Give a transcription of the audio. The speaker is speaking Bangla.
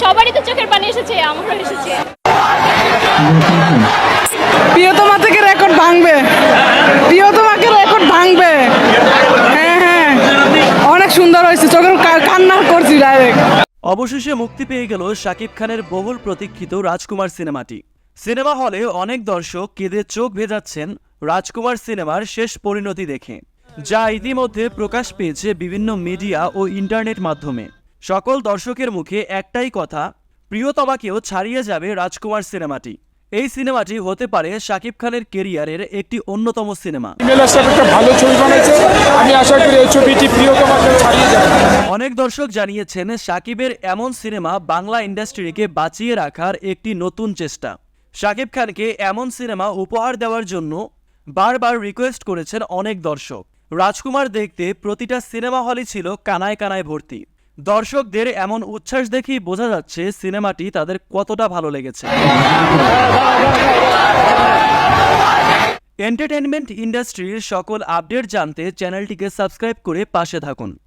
সবারই তো চোখের পানি এসেছে আমারও এসেছে। প্রিয়তমা থেকে রেকর্ড ভাঙবে। প্রিয়তমাকে রেকর্ড ভাঙবে। হ্যাঁ হ্যাঁ। অনেক সুন্দর হয়েছে। চোখের কা- কান্না করছি ডাইরেক্ট অবশেষে মুক্তি পেয়ে গেল শাকিব খানের বহুল প্রতীক্ষিত রাজকুমার সিনেমাটি। সিনেমা হলে অনেক দর্শক কেঁদে চোখ ভেজাচ্ছেন রাজকুমার সিনেমার শেষ পরিণতি দেখে। যা ইতিমধ্যে প্রকাশ পেয়েছে বিভিন্ন মিডিয়া ও ইন্টারনেট মাধ্যমে। সকল দর্শকের মুখে একটাই কথা প্রিয়তমাকেও ছাড়িয়ে যাবে রাজকুমার সিনেমাটি। এই সিনেমাটি হতে পারে শাকিব খানের কেরিয়ারের একটি অন্যতম সিনেমা। ইমেলের সাথে একটা ভালো ছবি বানাইছে আমি আশা করি এই ছবিটি প্রিয় ছাড়িয়ে যাবে। অনেক দর্শক জানিয়েছেন সাকিবের এমন সিনেমা বাংলা ইন্ডাস্ট্রিকে বাঁচিয়ে রাখার একটি নতুন চেষ্টা। সাকিব খানকে এমন সিনেমা উপহার দেওয়ার জন্য বারবার রিকোয়েস্ট করেছেন অনেক দর্শক। রাজকুমার দেখতে প্রতিটা সিনেমা হলই ছিল কানায় কানায় ভর্তি। দর্শকদের এমন উচ্ছ্বাস দেখেই বোঝা যাচ্ছে সিনেমাটি তাদের কতটা ভালো লেগেছে। এন্টারটেনমেন্ট ইন্ডাস্ট্রির সকল আপডেট জানতে চ্যানেলটিকে সাবস্ক্রাইব করে পাশে থাকুন।